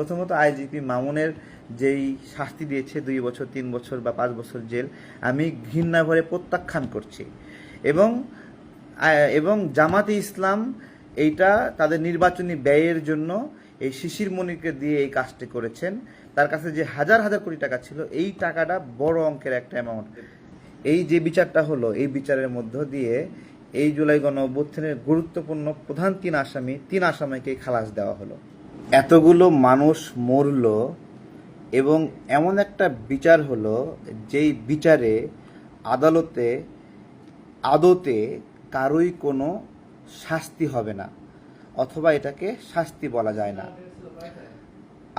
প্রথমত আইজিপি মামুনের যেই শাস্তি দিয়েছে দুই বছর, তিন বছর বা পাঁচ বছর জেল, আমি ঘৃণা ভরে প্রত্যাখ্যান করছি। এবং এবং জামাতে ইসলাম এইটা তাদের নির্বাচনী ব্যয়ের জন্য এই শিশির মনিকে দিয়ে এই কাজটি করেছেন। তার কাছে যে হাজার হাজার কোটি টাকা ছিল, এই টাকাটা বড় অঙ্কের একটা অ্যামাউন্ট এই যে বিচারটা হলো, এই বিচারের মধ্য দিয়ে এই জুলাই গণ অভ্যুত্থানের গুরুত্বপূর্ণ প্রধান তিন আসামি, তিন আসামিকে খালাস দেওয়া হলো। এতগুলো মানুষ মরল এবং এমন একটা বিচার হলো যেই বিচারে আদালতে, আদতে কারোই কোনো শাস্তি হবে না, অথবা এটাকে শাস্তি বলা যায় না।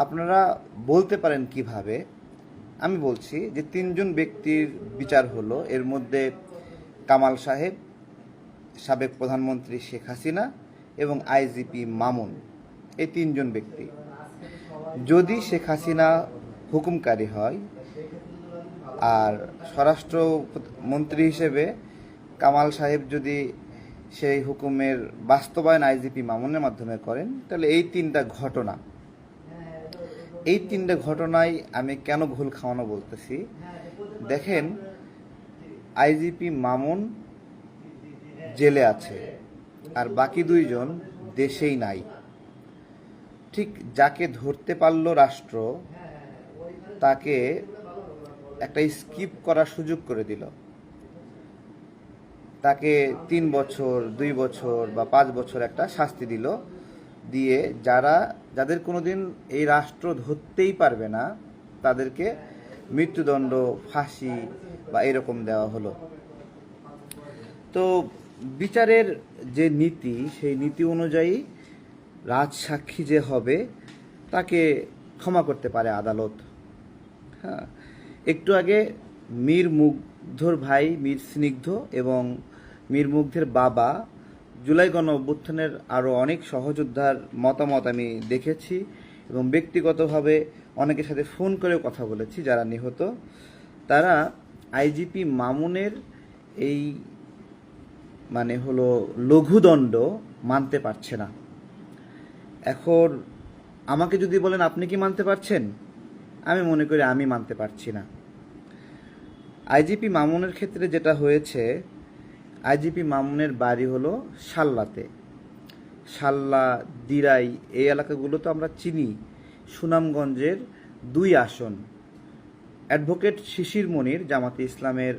আপনারা বলতে পারেন কীভাবে? আমি বলছি যে তিনজন ব্যক্তির বিচার হলো। এর মধ্যে কামাল সাহেব, সাবেক প্রধানমন্ত্রী শেখ হাসিনা এবং আইজিপি মামুন। এই তিনজন ব্যক্তি। যদি শেখ হাসিনা হুকুমকারী হয়, আর স্বরাষ্ট্র মন্ত্রী হিসেবে কামাল সাহেব যদি সেই হুকুমের বাস্তবায়ন আইজিপি মামুনের মাধ্যমে করেন, তাহলে এই তিনটা ঘটনা, এই তিনটা ঘটনায় আমি কেন ভুল খাওয়ানো বলতেছি? দেখেন, আইজিপি মামুন জেলে আছে, আর বাকি দুইজন দেশেই নাই। ঠিক যাকে ধরতে পারল রাষ্ট্র, তাকে একটা স্কিপ করার সুযোগ করে দিল। তাকে তিন বছর, দুই বছর বা পাঁচ বছর একটা শাস্তি দিল। দিয়ে যারা, যাদের কোনোদিন এই রাষ্ট্র ধরতেই পারবে না, তাদেরকে মৃত্যুদণ্ড, ফাঁসি বা এরকম দেওয়া হলো। তো বিচারের যে নীতি, সেই নীতি অনুযায়ী রাজসাক্ষী যে হবে, তাকে ক্ষমা করতে পারে আদালত। হ্যাঁ একটু আগে মীর মুগ্ধর ভাই, মীর স্নিগ্ধ এবং মীর মুগ্ধের বাবা জুলাই গণ অভ্যুত্থানের আরও অনেক সহযোদ্ধার মতামত আমি দেখেছি এবং ব্যক্তিগতভাবে অনেকের সাথে ফোন করেও কথা বলেছি, যারা নিহত। তারা আইজিপি মামুনের এই মানে হলো লঘুদণ্ড মানতে পারছে না। এখন আমাকে যদি বলেন, আপনি কি মানতে পারছেন? আমি মনে করি আমি মানতে পারছি না। আইজিপি মামুনের ক্ষেত্রে যেটা হয়েছে, আইজিপি মামুনের বাড়ি হলো সাল্লাতে। সাল্লা, দিরাই, এই এলাকাগুলো তো আমরা চিনি। সুনামগঞ্জের দুই আসন। অ্যাডভোকেট শিশির মনির, জামাতে ইসলামের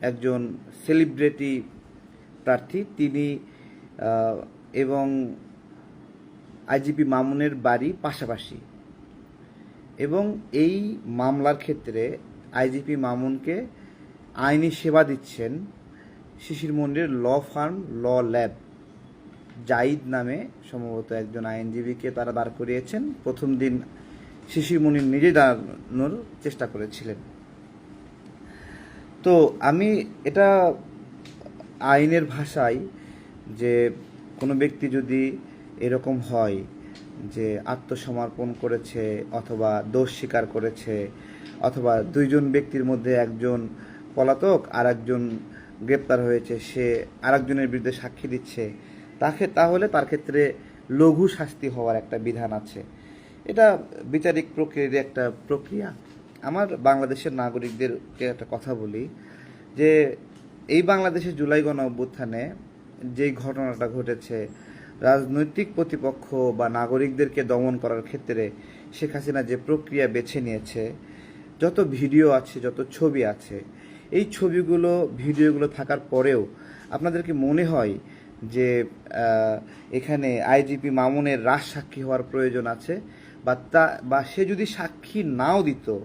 একজন সেলিব্রিটি প্রার্থী, তিনি এবং আইজিপি মামুনের বাড়ি পাশাপাশি। এবং এই মামলার ক্ষেত্রে আইজিপি মামুনকে আইনি সেবা দিচ্ছেন শিশির মন্দিরের law firm, law lab. Zaid নামে সম্ভবত একজন আইনজীবীকে তারা দাঁড় করিয়েছেন। প্রথম দিন শিশির নিজে দাঁড়ানোর চেষ্টা করেছিলেন। তো আমি এটা আইনের ভাষায় যে কোনো ব্যক্তি যদি এরকম হয় যে আত্মসমর্পণ করেছে অথবা দোষ স্বীকার করেছে, অথবা দুইজন ব্যক্তির মধ্যে একজন পলাতক আর একজন গ্রেপ্তার হয়েছে, সে আরেকজনের বিরুদ্ধে সাক্ষী দিচ্ছে। তাকে তাহলে তার ক্ষেত্রে লঘু শাস্তি হওয়ার একটা বিধান আছে। এটা বিচারিক প্রক্রিয়ার একটা প্রক্রিয়া। আমার বাংলাদেশের নাগরিকদেরকে একটা কথা বলি যে, এই বাংলাদেশের জুলাই গণ অভ্যুত্থানে যেই ঘটনাটা ঘটেছে রাজনৈতিক প্রতিপক্ষ বা নাগরিকদেরকে দমন করার ক্ষেত্রে শেখ হাসিনা যে প্রক্রিয়া বেছে নিয়েছে, যত ভিডিও আছে, যত ছবি আছে, এই ছবিগুলো, ভিডিওগুলো থাকার পরেও আপনাদের কি মনে হয় যে এখানে আইজিপি মামুনের রাজ সাক্ষী হওয়ার প্রয়োজন আছে? বা তা, বা সে যদি সাক্ষী নাও দিত,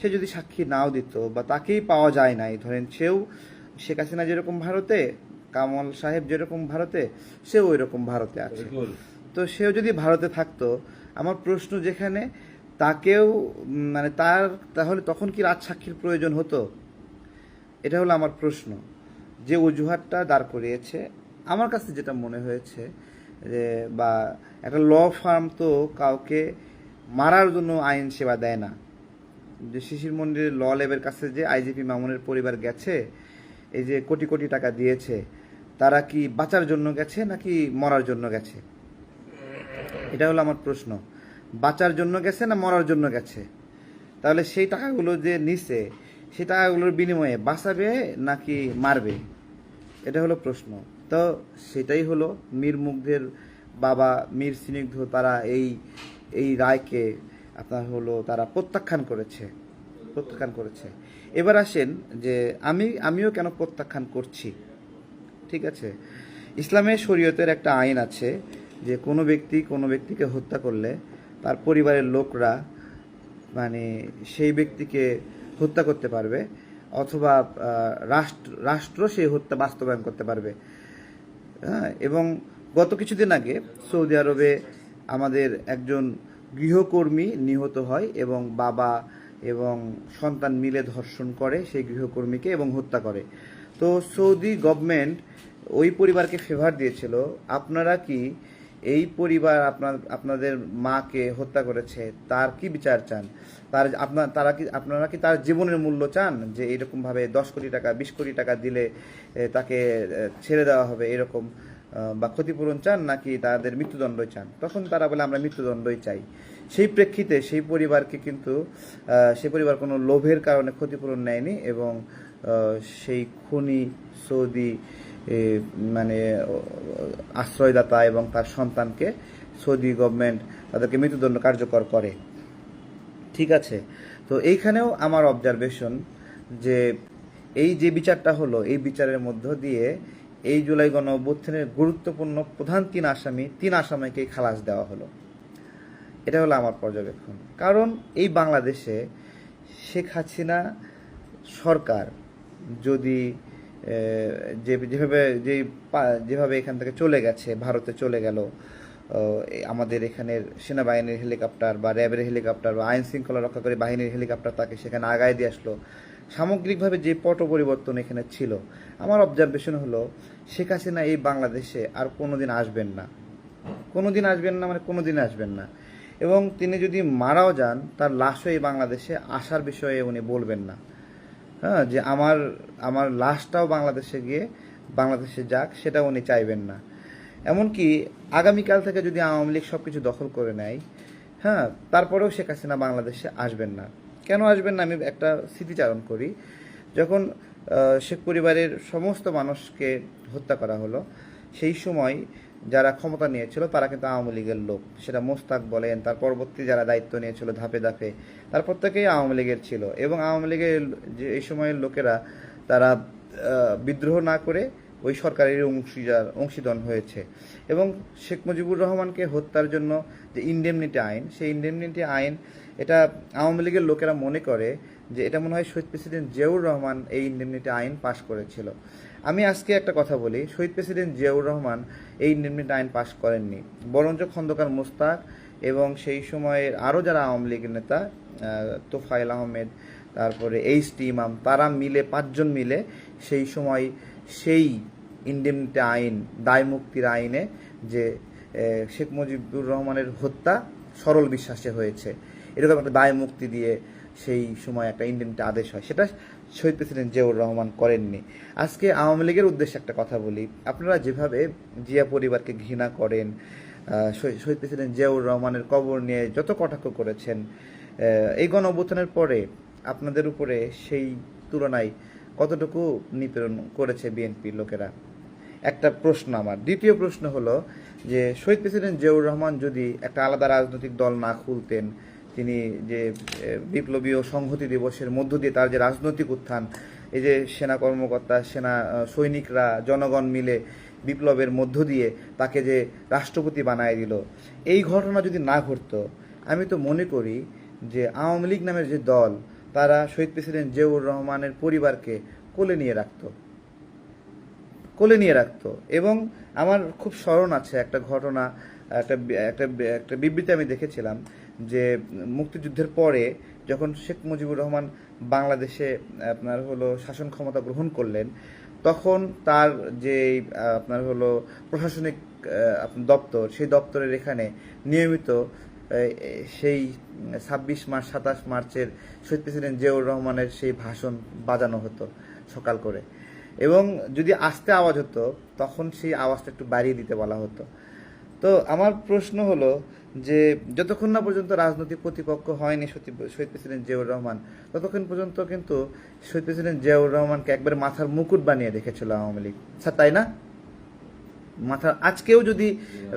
সে যদি সাক্ষী নাও দিত, বা তাকেই পাওয়া যায় নাই, ধরেন সেও শেখ হাসিনা যেরকম ভারতে কামাল সাহেব যেরকম ভারতে সেও ওই রকম ভারতে আছে। তো সেও যদি ভারতে থাকতো আমার প্রশ্ন যেখানে তাকেও মানে তার তাহলে তখন কি রাজ সাক্ষীর প্রয়োজন হতো? এটা হলো আমার প্রশ্ন। যে অজুহাতটা দাঁড় করিয়েছে আমার কাছে যেটা মনে হয়েছে যে বা একটা ল ফার্ম তো কাউকে মারার জন্য আইন সেবা দেয় না। যে শিশির মন্দিরের ল ল্যাবের কাছে যে আইজিপি মামুনের পরিবার গেছে এই যে কোটি কোটি টাকা দিয়েছে তারা কি বাঁচার জন্য গেছে নাকি মরার জন্য গেছে? এটা হলো আমার প্রশ্ন। বাঁচার জন্য গেছে না মরার জন্য গেছে? তাহলে সেই টাকাগুলো যে নিছে, সেই টাকাগুলোর বিনিময়ে বাঁচাবে নাকি মারবে? এটা হলো প্রশ্ন। তো সেটাই হলো মীর মুগ্ধের বাবা, মীর স্নিগ্ধ, তারা এই এই রায়কে আপনার হলো তারা প্রত্যাখ্যান করেছে। প্রত্যাখ্যান করেছে। এবার আসেন যে আমি, আমিও কেন প্রত্যাখ্যান করছি? ঠিক আছে? ইসলামে শরীয়তের একটা আইন আছে যে কোনো ব্যক্তি কোনো ব্যক্তিকে হত্যা করলে তার পরিবারের লোকরা মানে সেই ব্যক্তিকে হত্যা করতে পারবে অথবা রাষ্ট্র রাষ্ট্র সেই হত্যা বাস্তবায়ন করতে পারবে। হ্যাঁ এবং গত কিছুদিন আগে সৌদি আরবে আমাদের একজন গৃহকর্মী নিহত হয় এবং বাবা এবং সন্তান মিলে ধর্ষণ করে সেই গৃহকর্মীকে এবং হত্যা করে। তো সৌদি গভর্নমেন্ট ওই পরিবারকে ফেভার দিয়েছিল। আপনারা কি এই পরিবার আপনার, আপনাদের মাকে হত্যা করেছে, তার কি বিচার চান? তার আপনার তারা কি, আপনারা কি তার জীবনের মূল্য চান? যে এরকমভাবে দশ কোটি টাকা, বিশ কোটি টাকা দিলে তাকে ছেড়ে দেওয়া হবে এরকম বা ক্ষতিপূরণ চান নাকি তাদের মৃত্যুদণ্ড চান? তখন তারা বলে, আমরা মৃত্যুদণ্ডই চাই। সেই প্রেক্ষিতে সেই পরিবারকে কিন্তু সেই পরিবার কোনো লোভের কারণে ক্ষতিপূরণ নেয়নি এবং সেই খুনি সৌদি মানে আশ্রয়দাতা এবং তার সন্তানকে সৌদি গভর্নমেন্ট তাদেরকে মৃত্যুদণ্ড কার্যকর করে। ঠিক আছে? তো এইখানেও আমার অবজারভেশন যে এই যে বিচারটা হলো, এই বিচারের মধ্য দিয়ে এই জুলাই গণ অভ্যুত্থানের গুরুত্বপূর্ণ প্রধান তিন আসামি, তিন আসামিকে খালাস দেওয়া হলো। এটা হলো আমার পর্যবেক্ষণ। কারণ এই বাংলাদেশে শেখ হাসিনা সরকার যদি যেভাবে, যে যেভাবে এখান থেকে চলে গেছে, ভারতে চলে গেল আমাদের এখানের সেনাবাহিনীর হেলিকপ্টার বা র্যাবের হেলিকপ্টার বা আইন শৃঙ্খলা রক্ষাকারী বাহিনীর হেলিকপ্টার তাকে সেখানে আগায় দিয়ে আসলো। সামগ্রিকভাবে যে পট পরিবর্তন এখানে ছিল, আমার অবজারভেশন হলো, শেখ হাসিনা এই বাংলাদেশে আর কোনোদিন আসবেন না। কোনোদিন আসবেন না মানে কোনোদিন আসবেন না। এবং তিনি যদি মারাও যান, তার লাশও এই বাংলাদেশে আসার বিষয়ে উনি বলবেন না। হ্যাঁ যে আমার আমার লাশটাও বাংলাদেশে গিয়ে বাংলাদেশে যাক সেটা উনি চাইবেন না। এমনকি আগামীকাল থেকে যদি আওয়ামী লীগ সব কিছু দখল করে নেয় হ্যাঁ তারপরেও শেখ হাসিনা বাংলাদেশে আসবেন না। কেন আসবেন না? আমি একটা স্মৃতিচারণ করি। যখন শেখ পরিবারের সমস্ত মানুষকে হত্যা করা হলো, সেই সময় যারা ক্ষমতা নিয়েছিল, তারা কিন্তু আওয়ামী লীগের লোক। সেটা মোস্তাক বলেন, তার পরবর্তী যারা দায়িত্ব নিয়েছিল ধাপে ধাপে, তার প্রত্যেকেই আওয়ামী লীগের ছিল। এবং আওয়ামী লীগের যে এই সময়ের লোকেরা, তারা বিদ্রোহ না করে ওই সরকারের অংশীদার অংশীদার হয়েছে। এবং শেখ মুজিবুর রহমানকে হত্যার জন্য যে ইন্ডেমনিটি আইন, সেই ইন্ডেমনিটি আইন, এটা আওয়ামী লীগের লোকেরা মনে করে যে এটা মনে হয় শহীদ প্রেসিডেন্ট জিয়াউর রহমান এই ইন্ডেমনিটি আইন পাশ করেছিল। আমি আজকে একটা কথা বলি। শহীদ প্রেসিডেন্ট জিয়াউর রহমান এই ইন্ডেমনিটি আইন পাশ করেননি। বরঞ্চ খন্দকার মোস্তাক এবং সেই সময়ের আরও যারা আওয়ামী লীগের নেতা আহ, তোফায়েল আহমেদ তারপরে এইচ টি ইমাম তারা মিলে পাঁচজন মিলে সেই সময় সেই ইন্ডেমনিটি আইন দায় মুক্তির আইনে যে শেখ মুজিবুর রহমানের হত্যা সরল বিশ্বাসে হয়েছে। এরকম একটা দায় মুক্তি দিয়ে সেই সময় একটা ইন্ডিয়ানটা আদেশ হয়। সেটা শহীদ প্রেসিডেন্ট জিয়াউর রহমান করেননি। আজকে আওয়ামী লীগের উদ্দেশ্যে একটা কথা বলি। আপনারা যেভাবে জিয়া পরিবারকে ঘৃণা করেন শহীদ প্রেসিডেন্ট জিয়াউর রহমানের কবর নিয়ে যত কটাক্ষ করেছেন এই গণ অভ্যুত্থানের পরে আপনাদের উপরে সেই তুলনায় কতটুকু নিপীড়ন করেছে বিএনপির লোকেরা? একটা প্রশ্ন আমার। দ্বিতীয় প্রশ্ন হলো যে, শহীদ প্রেসিডেন্ট জিয়াউর রহমান যদি একটা আলাদা রাজনৈতিক দল না খুলতেন তিনি যে বিপ্লবী ও সংহতি দিবসের মধ্য দিয়ে তার যে রাজনৈতিক উত্থান, এই যে সেনা কর্মকর্তা, সেনা সৈনিকরা, জনগণ মিলে বিপ্লবের মধ্য দিয়ে তাকে যে রাষ্ট্রপতি বানায় দিল, এই ঘটনা যদি না ঘটতো, আমি তো মনে করি যে আওয়ামী লীগ নামের যে দল, তারা শহীদ প্রেসিডেন্ট জিয়াউর রহমানের পরিবারকে কোলে নিয়ে রাখত। কোলে নিয়ে রাখত। এবং আমার খুব স্মরণ আছে একটা ঘটনা একটা একটা বিবৃতি আমি দেখেছিলাম। যে মুক্তিযুদ্ধের পরে যখন শেখ মুজিবুর রহমান বাংলাদেশে আপনার হলো শাসন ক্ষমতা গ্রহণ করলেন, তখন তার যে, আপনার হলো প্রশাসনিক দপ্তর, সেই দপ্তরের এখানে নিয়মিত সেই ছাব্বিশ মার্চ, সাতাশ মার্চের শহীদ প্রেসিডেন্ট জিয়াউর রহমানের সেই ভাষণ বাজানো হতো সকাল করে। এবং যদি আস্তে আওয়াজ হতো, তখন সেই আওয়াজটা একটু বাড়িয়ে দিতে বলা হতো। তো আমার প্রশ্ন হলো যে, যতক্ষণ না পর্যন্ত রাজনৈতিক প্রতিপক্ষ হয়নি শহীদ প্রেসিডেন্ট জিয়াউর রহমান, ততক্ষণ পর্যন্ত কিন্তু শহীদ প্রেসিডেন্ট জিয়াউর রহমানকে একবারে মাথার মুকুট বানিয়ে রেখেছিল আওয়ামী লীগ। স্যার, তাই না? মাথা আজকেও যদি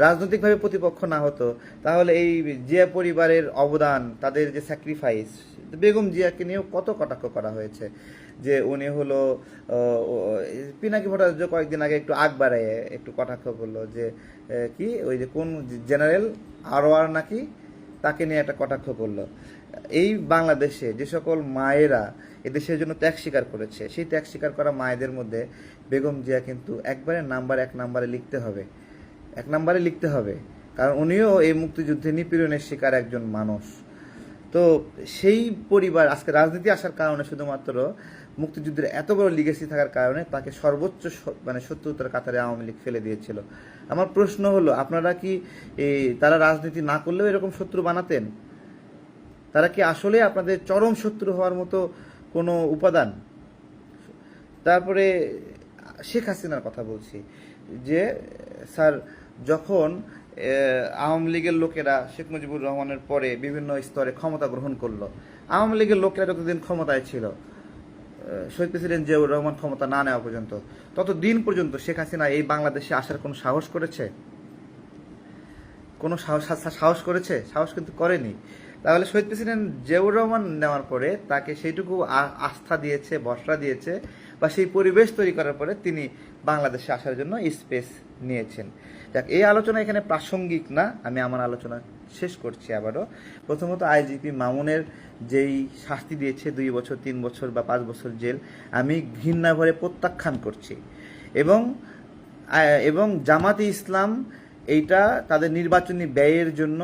রাজনৈতিকভাবে প্রতিপক্ষ না হতো, তাহলে এই জিয়া পরিবারের অবদান, তাদের যে স্যাক্রিফাইস বেগম জিয়াকে নিয়েও কত কটাক্ষ করা হয়েছে যে উনি হলো পিনাকি ভট্টাচার্য কয়েকদিন আগে একটু আগ বাড়ায় একটু কটাক্ষ করল যে কি ওই যে কোন জেনারেল আরোয়ার নাকি তাকে নিয়ে একটা কটাক্ষ করল। এই বাংলাদেশে যে সকল মায়েরা এদেশের জন্য ত্যাগ স্বীকার করেছে, সেই ত্যাগ স্বীকার করা মায়েদের মধ্যে বেগম জিয়া কিন্তু একবারে নাম্বার এক নাম্বারে লিখতে হবে। এক নাম্বারে লিখতে হবে। কারণ উনিও এই মুক্তিযুদ্ধে নিপীড়নের শিকার একজন মানুষ। তো সেই পরিবার, আজকে রাজনীতি আসার কারণে শুধুমাত্র মুক্তিযুদ্ধের এত বড় লিগেসি থাকার কারণে তাকে সর্বোচ্চ মানে শত্রুতার কাতারে আওয়ামী লীগ ফেলে দিয়েছিল। আমার প্রশ্ন হলো, আপনারা কি তারা রাজনীতি না করলেও এরকম শত্রু বানাতেন? তারা কি আসলে আপনাদের চরম শত্রু হওয়ার মতো কোনো উপাদান? তারপরে শেখ হাসিনার কথা বলছি যে, স্যার, যখন আওয়ামী লীগের লোকেরা শেখ মুজিবুর রহমানের পরে বিভিন্ন স্তরে ক্ষমতা গ্রহণ করল। আওয়ামী লীগের লোকেরা যতদিন ক্ষমতায় ছিল শহীদ প্রেসিডেন্ট জিয়াউর রহমান ক্ষমতা না নেওয়া পর্যন্ত, ততদিন পর্যন্ত শেখ হাসিনা এই বাংলাদেশে আসার কোনো সাহস করেছে? কোনো সাহস সাহস করেছে? সাহস কিন্তু করেনি। তাহলে শহীদ প্রেসিডেন্ট জিয়াউর রহমান নেওয়ার পরে তাকে সেইটুকু আস্থা দিয়েছে, ভরসা দিয়েছে, বা সেই পরিবেশ তৈরি করার পরে তিনি বাংলাদেশে আসার জন্য স্পেস নিয়েছেন। যাক, এই আলোচনা এখানে প্রাসঙ্গিক না, আমি আমার আলোচনা শেষ করছি আবারও। প্রথমত আইজিপি মামুনের যেই শাস্তি দিয়েছে, দুই বছর, তিন বছর বা পাঁচ বছর জেল, আমি ঘৃণা ভরে প্রত্যাখ্যান করছি। এবং এবং জামাতে ইসলাম এইটা তাদের নির্বাচনী ব্যয়ের জন্য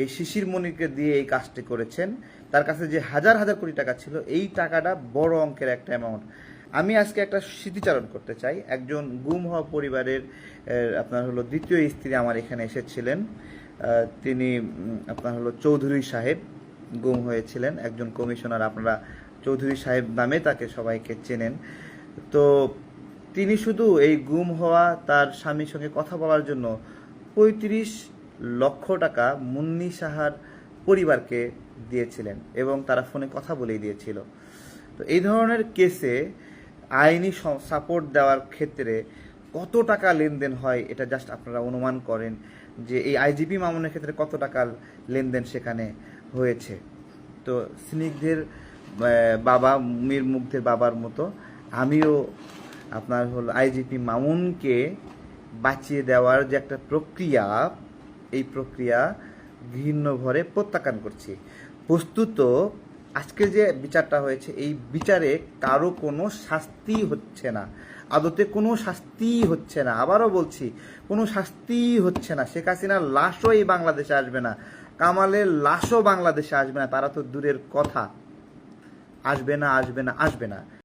এই শিশির মনিকে দিয়ে এই কাজটি করেছেন। তার কাছে যে হাজার হাজার কোটি টাকা ছিল, এই টাকাটা বড় অঙ্কের একটা অ্যামাউন্ট আমি আজকে একটা স্মৃতিচারণ করতে চাই। একজন গুম হওয়া পরিবারের আপনার হলো দ্বিতীয় স্ত্রী আমার এখানে এসেছিলেন। তিনি আপনার হলো চৌধুরী সাহেব গুম হয়েছিলেন। একজন কমিশনার আপনারা চৌধুরী সাহেব নামে তাকে সবাইকে চেনেন। তো তিনি শুধু এই গুম হওয়া তার স্বামীর সঙ্গে কথা বলার জন্য পঁয়ত্রিশ লক্ষ টাকা মুন্নি সাহার পরিবারকে দিয়েছিলেন এবং তারা ফোনে কথা বলেই দিয়েছিল। তো এই ধরনের কেসে আইনি সাপোর্ট দেওয়ার ক্ষেত্রে কত টাকা লেনদেন হয় এটা জাস্ট আপনারা অনুমান করেন যে এই আইজিপি মামুনের ক্ষেত্রে কত টাকা লেনদেন সেখানে হয়েছে। তো স্নিগ্ধের বাবা, মীর মুগ্ধের বাবার মতো আমিও আপনার হলো আইজিপি মামুনকে বাঁচিয়ে দেওয়ার যে একটা প্রক্রিয়া, এই প্রক্রিয়া ঘৃণ্য ভরে প্রত্যাখ্যান করছি। বস্তুত আজকে যে বিচারটা হয়েছে, এই বিচারে কারও কোনো শাস্তি হচ্ছে না। আদতে কোনো শাস্তি হচ্ছে না। আবারও বলছি, কোনো শাস্তি হচ্ছে না। শেখ হাসিনার লাশও এই বাংলাদেশে আসবে না। কামালের লাশও বাংলাদেশে আসবে না। তারা তো দূরের কথা। আসবে না আসবে না আসবে না।